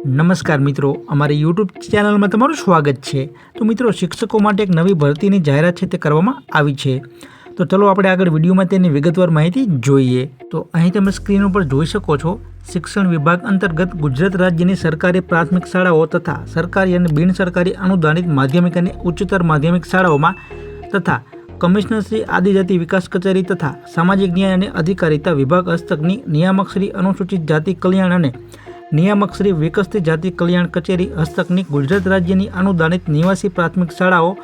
નમસ્કાર મિત્રો, અમારી યુટ્યુબ ચેનલમાં તમારું સ્વાગત છે. તો મિત્રો, શિક્ષકો માટે એક નવી ભરતીની જાહેરાત છે તે કરવામાં આવી છે. તો ચલો આપણે આગળ વિડીયોમાં તેની વિગતવાર માહિતી જોઈએ. તો અહીં તમે સ્ક્રીન ઉપર જોઈ શકો છો, શિક્ષણ વિભાગ અંતર્ગત ગુજરાત રાજ્યની સરકારી પ્રાથમિક શાળાઓ તથા સરકારી અને બિન સરકારી અનુદાનિત માધ્યમિક અને ઉચ્ચતર માધ્યમિક શાળાઓમાં તથા કમિશનર શ્રી આદિજાતિ વિકાસ કચેરી તથા સામાજિક ન્યાય અને અધિકારિતા વિભાગ હસ્તકની નિયામક શ્રી અનુસૂચિત જાતિ કલ્યાણ અને નિયામક શ્રી વિકસતી જાતિ કલ્યાણ કચેરી હસ્તકની ગુજરાત રાજ્યની અનુદાનિત નિવાસી પ્રાથમિક શાળાઓ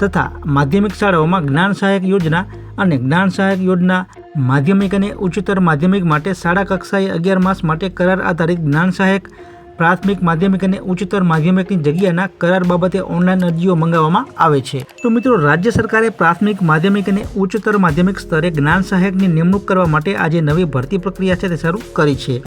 તથા માધ્યમિક શાળાઓમાં જ્ઞાન સહાયક યોજના અને જ્ઞાન સહાયક યોજના, માધ્યમિક અને ઉચ્ચતર માધ્યમિક માટે શાળા કક્ષાએ અગિયાર માસ માટે કરાર આધારિત જ્ઞાન સહાયક, પ્રાથમિક માધ્યમિક અને ઉચ્ચતર માધ્યમિકની જગ્યાના કરાર બાબતે ઓનલાઈન અરજીઓ મંગાવવામાં આવે છે. તો મિત્રો, રાજ્ય સરકારે પ્રાથમિક માધ્યમિક અને ઉચ્ચતર માધ્યમિક સ્તરે જ્ઞાન સહાયકની નિમણૂક કરવા માટે આજે નવી ભરતી પ્રક્રિયા છે તે શરૂ કરી છે.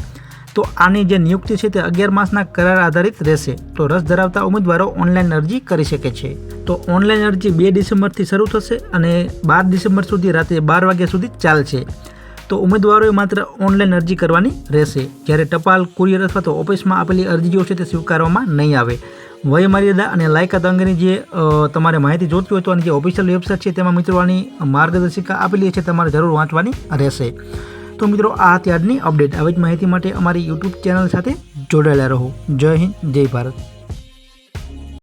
તો આની જે નિયુક્તિ છે તે અગિયાર માસના કરાર આધારિત રહેશે. તો રસ ધરાવતા ઉમેદવારો ઓનલાઈન અરજી કરી શકે છે. તો ઓનલાઈન અરજી બે ડિસેમ્બરથી શરૂ થશે અને બાર ડિસેમ્બર સુધી રાત્રે બાર વાગ્યા સુધી ચાલશે. તો ઉમેદવારોએ માત્ર ઓનલાઈન અરજી કરવાની રહેશે. જ્યારે ટપાલ, કુરિયર અથવા તો ઓફિસમાં આપેલી અરજીઓ છે તે સ્વીકારવામાં નહીં આવે. વયમર્યાદા અને લાયકાત અંગેની જે તમારે માહિતી જોતી હોય તો આની જે ઓફિશિયલ વેબસાઇટ છે તેમાં મિત્રો માર્ગદર્શિકા આપેલી છે, તમારે જરૂર વાંચવાની રહેશે. તો મિત્રો, આ ત્યારની અપડેટ આવી જ માહિતી માટે અમારી યુટ્યુબ ચેનલ સાથે જોડાયેલા રહો. જય હિન્દ, જય ભારત.